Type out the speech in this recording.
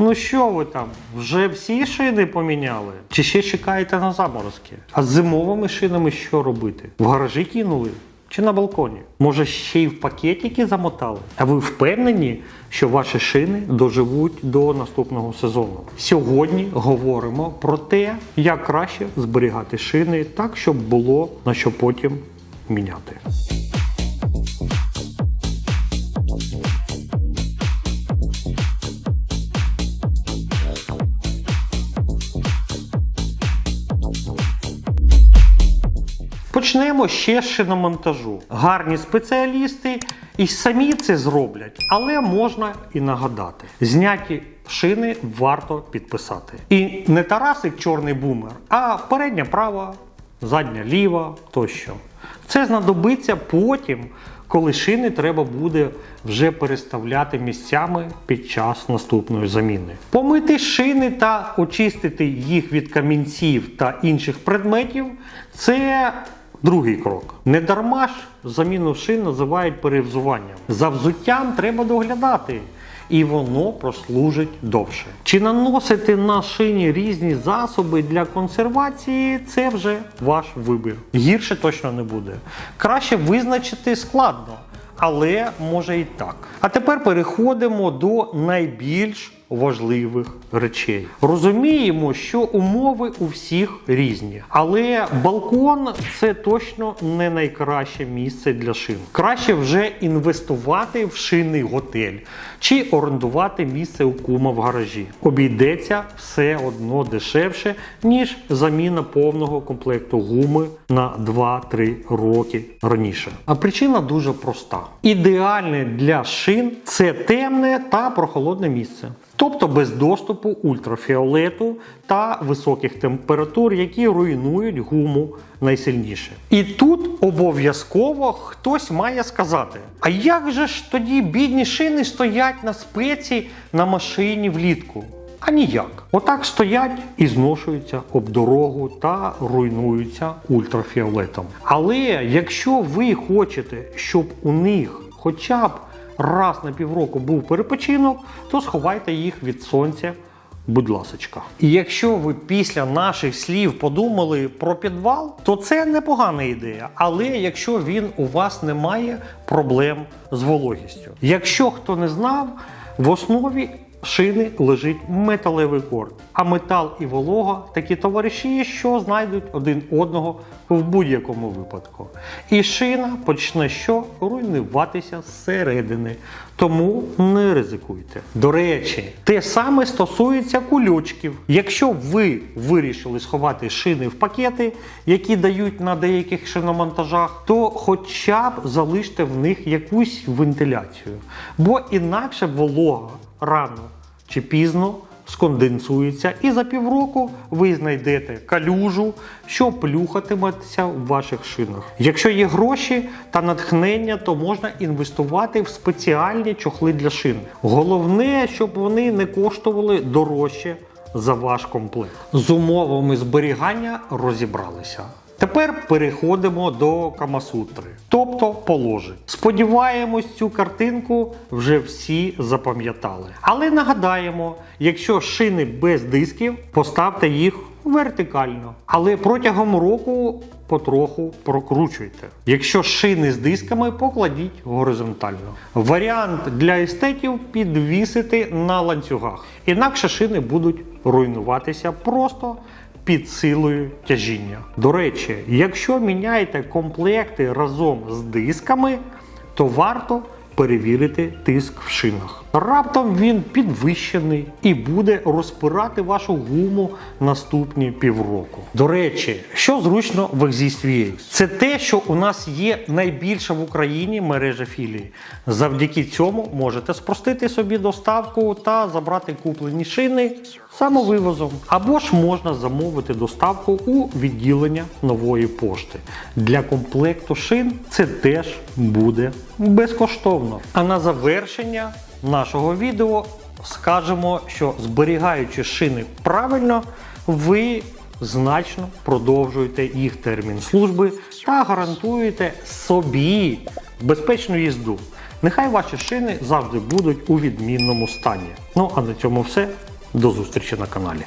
Ну що ви там? Вже всі шини поміняли? Чи ще чекаєте на заморозки? А з зимовими шинами що робити? В гаражі кинули? Чи на балконі? Може, ще й в пакетики замотали? А ви впевнені, що ваші шини доживуть до наступного сезону? Сьогодні говоримо про те, як краще зберігати шини так, щоб було на що потім міняти. Почнемо ще з шиномонтажу. Гарні спеціалісти і самі це зроблять, але можна і нагадати. Зняті шини варто підписати. І не Тарасик чорний бумер, а передня права, задня ліва тощо. Це знадобиться потім, коли шини треба буде вже переставляти місцями під час наступної заміни. Помити шини та очистити їх від камінців та інших предметів це другий крок. Не дарма ж заміну шин називають перевзуванням. За взуттям треба доглядати. І воно прослужить довше. Чи наносити на шині різні засоби для консервації це вже ваш вибір. Гірше точно не буде. Краще визначити складно, але може і так. А тепер переходимо до найбільш важливих речей. Розуміємо, що умови у всіх різні, але балкон це точно не найкраще місце для шин. Краще вже інвестувати в шинний готель чи орендувати місце у кума в гаражі. Обійдеться все одно дешевше, ніж заміна повного комплекту гуми на 2-3 роки раніше. А причина дуже проста: ідеальне для шин це темне та прохолодне місце. Тобто без доступу ультрафіолету та високих температур, які руйнують гуму найсильніше. І тут обов'язково хтось має сказати: а як же ж тоді бідні шини стоять на спеці на машині влітку? А ніяк. Отак стоять і зношуються об дорогу та руйнуються ультрафіолетом. Але якщо ви хочете, щоб у них хоча б раз на півроку був перепочинок, то сховайте їх від сонця. Будь ласочка. І якщо ви після наших слів подумали про підвал, то це непогана ідея. Але якщо він у вас не має проблем з вологістю. Якщо хто не знав, в основі шини лежить металевий корд. А метал і волога такі товариші, що знайдуть один одного в будь-якому випадку. І шина почне що руйнуватися зсередини. Тому не ризикуйте. До речі, те саме стосується кульочків. Якщо ви вирішили сховати шини в пакети, які дають на деяких шиномонтажах, то хоча б залиште в них якусь вентиляцію. Бо інакше волога рано чи пізно сконденсується, і за півроку ви знайдете калюжу, що плюхатиметься в ваших шинах. Якщо є гроші та натхнення, то можна інвестувати в спеціальні чохли для шин. Головне, щоб вони не коштували дорожче за ваш комплект. З умовами зберігання розібралися. Тепер переходимо до Камасутри, тобто положень. Сподіваємось, цю картинку вже всі запам'ятали. Але нагадаємо, якщо шини без дисків, поставте їх вертикально. Але протягом року потроху прокручуйте. Якщо шини з дисками, покладіть горизонтально. Варіант для естетів підвісити на ланцюгах. Інакше шини будуть руйнуватися просто під силою тяжіння. До речі, якщо міняєте комплекти разом з дисками, то варто перевірити тиск в шинах. Раптом він підвищений і буде розпирати вашу гуму наступні півроку. До речі, що зручно в ExistVA? Це те, що у нас є найбільша в Україні мережа філій. Завдяки цьому можете спростити собі доставку та забрати куплені шини самовивозом. Або ж можна замовити доставку у відділення нової пошти. Для комплекту шин це теж буде безкоштовно. А на завершення нашого відео скажемо, що зберігаючи шини правильно, ви значно продовжуєте їх термін служби та гарантуєте собі безпечну їзду. Нехай ваші шини завжди будуть у відмінному стані. Ну а на цьому все. До зустрічі на каналі.